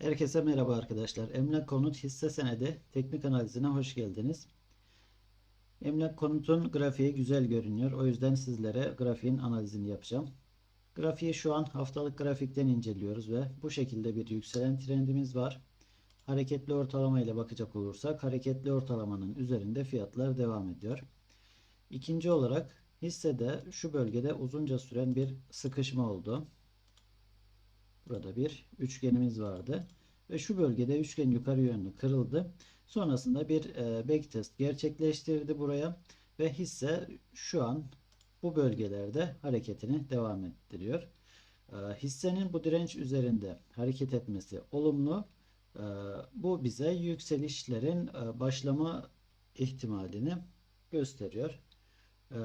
Herkese merhaba arkadaşlar. Emlak konut hisse senedi teknik analizine hoş geldiniz. Emlak konutun grafiği güzel görünüyor. O yüzden sizlere grafiğin analizini yapacağım. Grafiği şu an haftalık grafikten inceliyoruz ve bu şekilde bir yükselen trendimiz var. Hareketli ortalama ile bakacak olursak hareketli ortalamanın üzerinde fiyatlar devam ediyor. İkinci olarak hissede şu bölgede uzunca süren bir sıkışma oldu. Burada bir üçgenimiz vardı. Ve şu bölgede üçgen yukarı yönlü kırıldı. Sonrasında bir e, backtest gerçekleştirdi buraya. Ve hisse şu an bu bölgelerde hareketini devam ettiriyor. E, hissenin bu direnç üzerinde hareket etmesi olumlu. E, bu bize yükselişlerin başlama ihtimalini gösteriyor. E,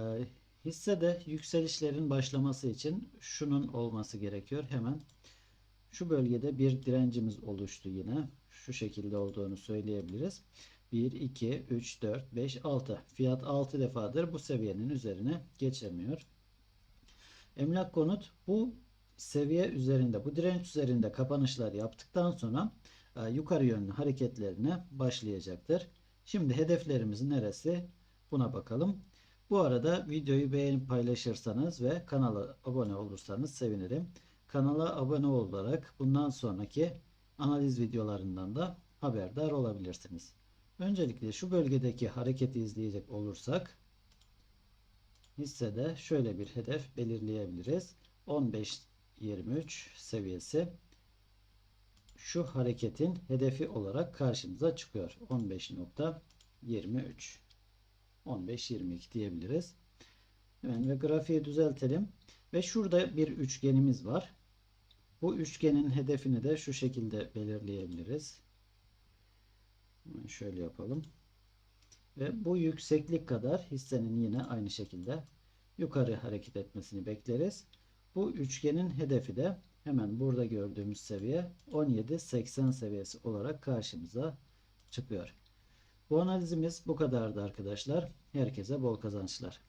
hissede yükselişlerin başlaması için şunun olması gerekiyor. Hemen şu bölgede bir direncimiz oluştu yine. Şu şekilde olduğunu söyleyebiliriz. 1, 2, 3, 4, 5, 6. Fiyat 6 defadır bu seviyenin üzerine geçemiyor. Emlak konut bu seviye üzerinde, bu direnç üzerinde kapanışlar yaptıktan sonra e, yukarı yönlü hareketlerine başlayacaktır. Şimdi hedeflerimiz neresi? Buna bakalım. Bu arada videoyu beğenip paylaşırsanız ve kanala abone olursanız sevinirim. Kanala abone olarak bundan sonraki analiz videolarından da haberdar olabilirsiniz. Öncelikle şu bölgedeki hareketi izleyecek olursak hissede şöyle bir hedef belirleyebiliriz. 15-23 seviyesi şu hareketin hedefi olarak karşımıza çıkıyor. 15.23 15-22 diyebiliriz. Hemen ve grafiği düzeltelim. Ve şurada bir üçgenimiz var. Bu üçgenin hedefini de şu şekilde belirleyebiliriz. Şöyle yapalım. Ve bu yükseklik kadar hissenin yine aynı şekilde yukarı hareket etmesini bekleriz. Bu üçgenin hedefi de hemen burada gördüğümüz seviye 17.80 seviyesi olarak karşımıza çıkıyor. Bu analizimiz bu kadardı arkadaşlar. Herkese bol kazançlar.